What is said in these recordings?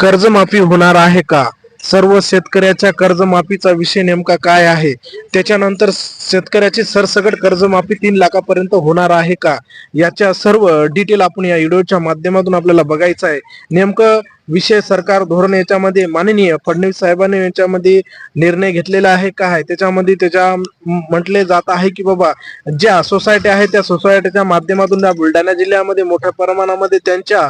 कर्जमाफी होणार आहे का? सर्व शेतकऱ्याच्या कर्जमाफीचा विषय नेमका काय आहे? त्याच्यानंतर शेतकऱ्याची सरसकट कर्जमाफी तीन लाखापर्यंत होणार आहे का? याच्या सर्व डिटेल आपण या व्हिडिओच्या माध्यमातून आपल्याला बघायचं आहे. नेमकं विषय सरकार धोरण याच्यामध्ये माननीय फडणवीस साहेबांनी याच्यामध्ये निर्णय घेतलेला आहे का आहे? त्याच्यामध्ये त्याच्या म्हटले जात आहे की बाबा ज्या सोसायटी आहे त्या सोसायटीच्या माध्यमातून त्या बुलढाणा जिल्ह्यामध्ये मोठ्या प्रमाणामध्ये त्यांच्या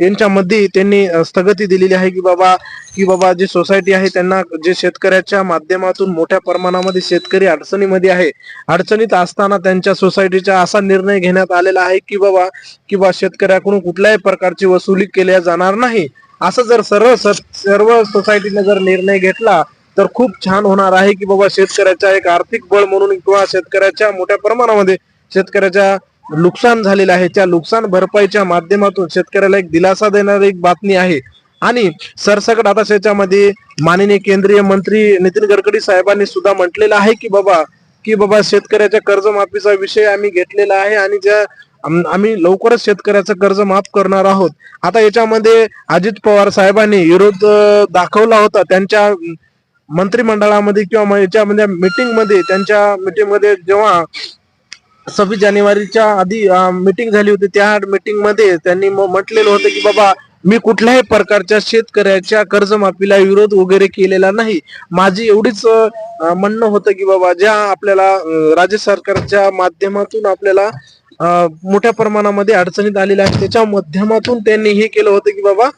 यांच्यामध्ये त्यांनी स्थगिती दिलेली आहे की बाबा की बाबा जी सोसायटी आहे त्यांना जे शेतकऱ्याच्या माध्यमातून मोठ्या प्रमाणामध्ये शेतकरी अडचणीमध्ये आहे अडचणीत असताना त्यांच्या सोसायटीचा असा निर्णय घेण्यात आलेला आहे की बाबा की बा शेतकऱ्याकडून कुठल्याही प्रकारची वसुली केल्या जाणार नाही. असं जर सर्व सर्व सोसायटीने जर निर्णय घेतला तर खूप छान होणार आहे की बाबा शेतकऱ्याचा एक आर्थिक बळ म्हणून किंवा शेतकऱ्याच्या मोठ्या प्रमाणामध्ये शेतकऱ्याच्या नुकसान झालेलं आहे. त्या नुकसान भरपाईच्या माध्यमातून शेतकऱ्याला एक दिलासा देणारी एक बातमी आहे. आणि सरसकट आता त्याच्यामध्ये माननीय केंद्रीय मंत्री नितीन गडकरी साहेबांनी सुद्धा म्हटलेलं आहे की बाबा की बाबा शेतकऱ्याच्या कर्जमाफीचा विषय आम्ही घेतलेला आहे आणि ज्या आम्ही लवकरच शेतकऱ्याचं कर्ज माफ करणार आहोत. आता याच्यामध्ये अजित पवार साहेबांनी विरोध दाखवला होता. त्यांच्या मंत्रिमंडळामध्ये किंवा याच्यामध्ये मीटिंगमध्ये त्यांच्या मीटिंगमध्ये जेव्हा सव्वीस जानेवारीच्या आधी मीटिंग झाली होती त्या मीटिंगमध्ये त्यांनी म्हटलेलं होतं की बाबा मी कुठल्याही प्रकारच्या शेतकऱ्याच्या कर्जमाफीला विरोध वगैरे केलेला नाही. माझी एवढीच म्हणणं होतं की बाबा ज्या आपल्याला राज्य सरकारच्या माध्यमातून आपल्याला मोठ्या प्रमाणामध्ये अडचणीत आलेल्या आहेत. त्याच्या माध्यमातून त्यांनी हे केलं होतं की बाबा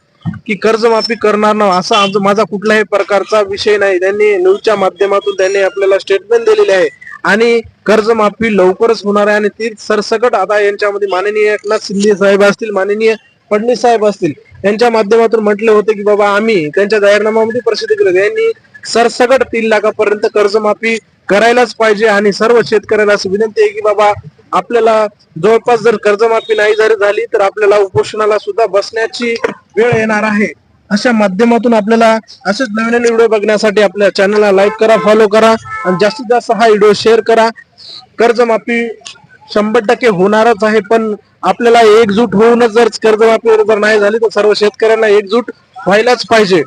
की कर्जमाफी करणार ना असा आमचा- माझा कुठल्याही प्रकारचा विषय नाही. त्यांनी न्यूजच्या माध्यमातून त्यांनी आपल्याला स्टेटमेंट दिलेली आहे. आणि कर्जमाफी लवकरच होणार आहे आणि ती सरसकट आता यांच्यामध्ये माननीय एकनाथ शिंदे साहेब असतील माननीय फडणवीस साहेब असतील यांच्या माध्यमातून म्हटले होते की बाबा आम्ही त्यांच्या जाहीरनाम्यामध्ये प्रसिद्ध केलं यांनी सरसकट तीन लाखापर्यंत कर्जमाफी करायलाच पाहिजे आणि सर्व शेतकऱ्याला अशी विनंती आहे की बाबा आपल्याला जवळपास जर कर्जमाफी नाही जरी झाली तर आपल्याला उपोषणाला सुद्धा बसण्याची वेळ येणार आहे. अशा माध्यमातून आपल्याला असेच नवीन नवीन व्हिडिओ बघण्यासाठी आपल्या चॅनलला लाईक करा फॉलो करा आणि जास्तीत जास्त हा व्हिडिओ शेअर करा. कर्जमाफी शंभर टक्के होणारच आहे पण आपल्याला एकजूट होऊनच जर कर्जमाफी जर नाही झाली तर सर्व शेतकऱ्यांना एकजूट व्हायलाच पाहिजे.